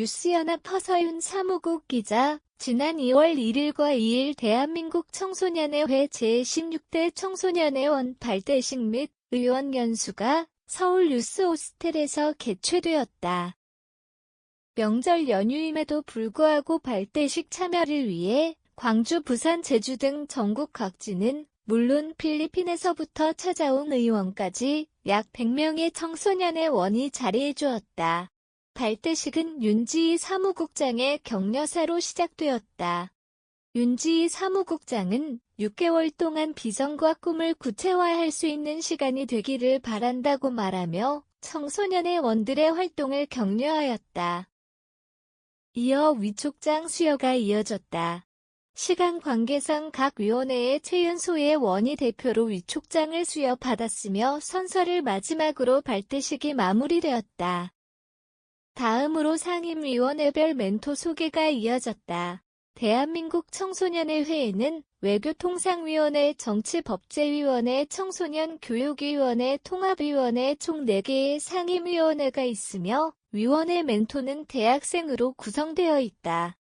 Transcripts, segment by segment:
뉴스연합 허서윤 사무국 기자, 지난 2월 1일과 2일 대한민국 청소년의 회 제16대 청소년의 원 발대식 및 의원 연수가 서울 뉴스 호스텔에서 개최되었다. 명절 연휴임에도 불구하고 발대식 참여를 위해 광주, 부산, 제주 등 전국 각지는 물론 필리핀에서부터 찾아온 의원까지 약 100명의 청소년의 원이 자리해 주었다. 발대식은 윤지희 사무국장의 격려사로 시작되었다. 윤지희 사무국장은 6개월 동안 비전과 꿈을 구체화할 수 있는 시간이 되기를 바란다고 말하며 청소년의 원들의 활동을 격려하였다. 이어 위촉장 수여가 이어졌다. 시간 관계상 각 위원회의 최연소의 원희 대표로 위촉장을 수여받았으며 선서를 마지막으로 발대식이 마무리되었다. 다음으로 상임위원회별 멘토 소개가 이어졌다. 대한민국 청소년의 회에는 외교통상위원회, 정치법제위원회, 청소년교육위원회, 통합위원회 총 4개의 상임위원회가 있으며 위원회 멘토는 대학생으로 구성되어 있다.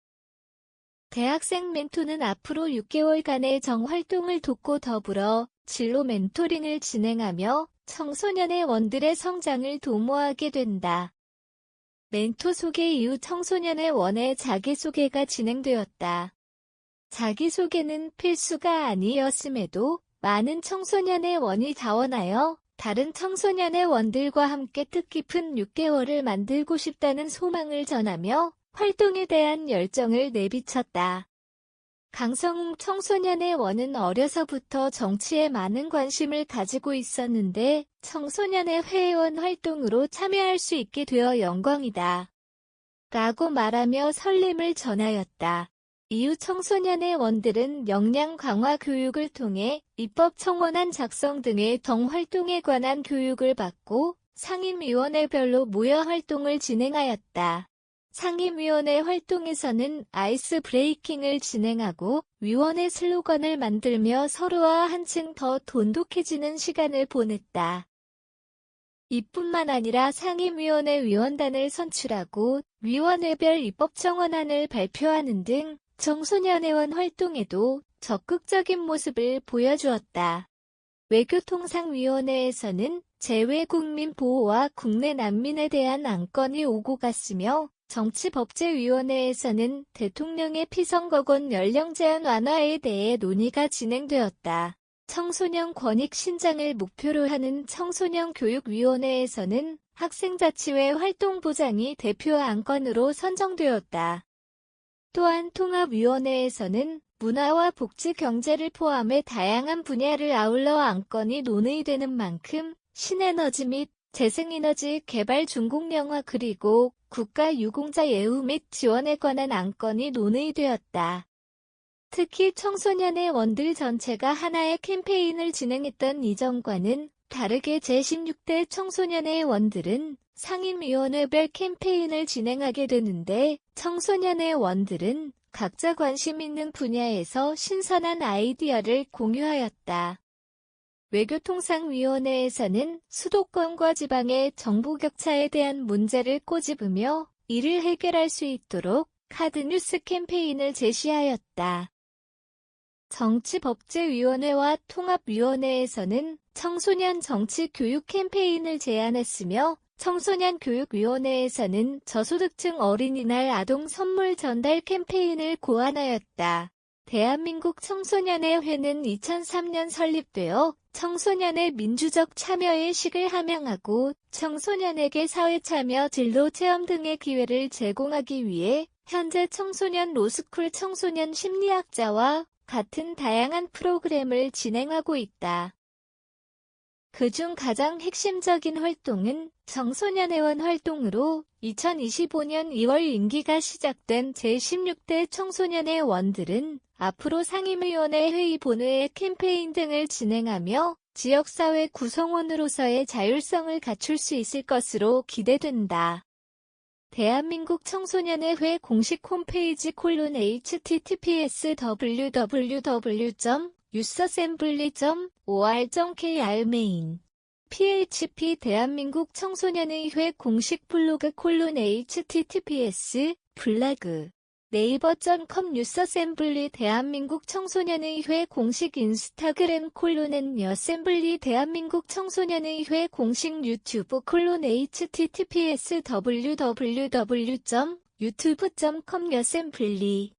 대학생 멘토는 앞으로 6개월간의 정활동을 돕고 더불어 진로 멘토링을 진행하며 청소년의 원들의 성장을 도모하게 된다. 멘토 소개 이후 청소년의 원의 자기소개가 진행되었다. 자기소개는 필수가 아니었음에도 많은 청소년의 원이 자원하여 다른 청소년의 원들과 함께 뜻깊은 6개월을 만들고 싶다는 소망을 전하며 활동에 대한 열정을 내비쳤다. 강성웅 청소년의 원은 어려서부터 정치에 많은 관심을 가지고 있었는데 청소년의 회의원 활동으로 참여할 수 있게 되어 영광이다. 라고 말하며 설렘을 전하였다. 이후 청소년의 원들은 역량 강화 교육을 통해 입법 청원안 작성 등의 정 활동에 관한 교육을 받고 상임위원회별로 모여 활동을 진행하였다. 상임위원회 활동에서는 아이스 브레이킹을 진행하고 위원회 슬로건을 만들며 서로와 한층 더 돈독해지는 시간을 보냈다. 이뿐만 아니라 상임위원회 위원단을 선출하고 위원회별 입법청원안을 발표하는 등 청소년 회원 활동에도 적극적인 모습을 보여주었다. 외교통상위원회에서는 재외국민 보호와 국내 난민에 대한 안건이 오고 갔으며 정치법제위원회에서는 대통령의 피선거권 연령 제한 완화에 대해 논의가 진행되었다. 청소년 권익 신장을 목표로 하는 청소년 교육위원회에서는 학생자치회 활동 보장이 대표 안건으로 선정되었다. 또한 통합위원회에서는 문화와 복지 경제를 포함해 다양한 분야를 아울러 안건이 논의되는 만큼 신에너지 및 재생에너지 개발 중국 영화 그리고 국가 유공자 예우 및 지원에 관한 안건이 논의되었다. 특히 청소년의 원들 전체가 하나의 캠페인을 진행했던 이전과는 다르게 제16대 청소년의 원들은 상임위원회별 캠페인을 진행하게 되는데 청소년의 원들은 각자 관심 있는 분야에서 신선한 아이디어를 공유하였다. 외교통상위원회에서는 수도권과 지방의 정보 격차에 대한 문제를 꼬집으며 이를 해결할 수 있도록 카드뉴스 캠페인을 제시하였다. 정치법제위원회와 통합위원회에서는 청소년 정치 교육 캠페인을 제안했으며 청소년 교육위원회에서는 저소득층 어린이날 아동 선물 전달 캠페인을 고안하였다. 대한민국 청소년의 회는 2003년 설립되어 청소년의 민주적 참여의 식을 함양하고 청소년에게 사회 참여 진로 체험 등의 기회를 제공하기 위해 현재 청소년 로스쿨 청소년 심리학자와 같은 다양한 프로그램을 진행하고 있다. 그중 가장 핵심적인 활동은 청소년회원 활동으로 2025년 2월 임기가 시작된 제16대 청소년의 원들은 앞으로 상임위원회 회의 본회의 캠페인 등을 진행하며 지역사회 구성원으로서의 자율성을 갖출 수 있을 것으로 기대된다. 대한민국 청소년의 회 공식 홈페이지 콜론 https www.usassembly.or.kr 메인 PHP 대한민국 청소년의 회 공식 블로그 콜론 https 블라그. 네이버.com 뉴스어셈블리 대한민국 청소년의 회 공식 인스타그램 콜론 앤 어셈블리 대한민국 청소년의 회 공식 유튜브 콜론 https www.youtube.com 여셈블리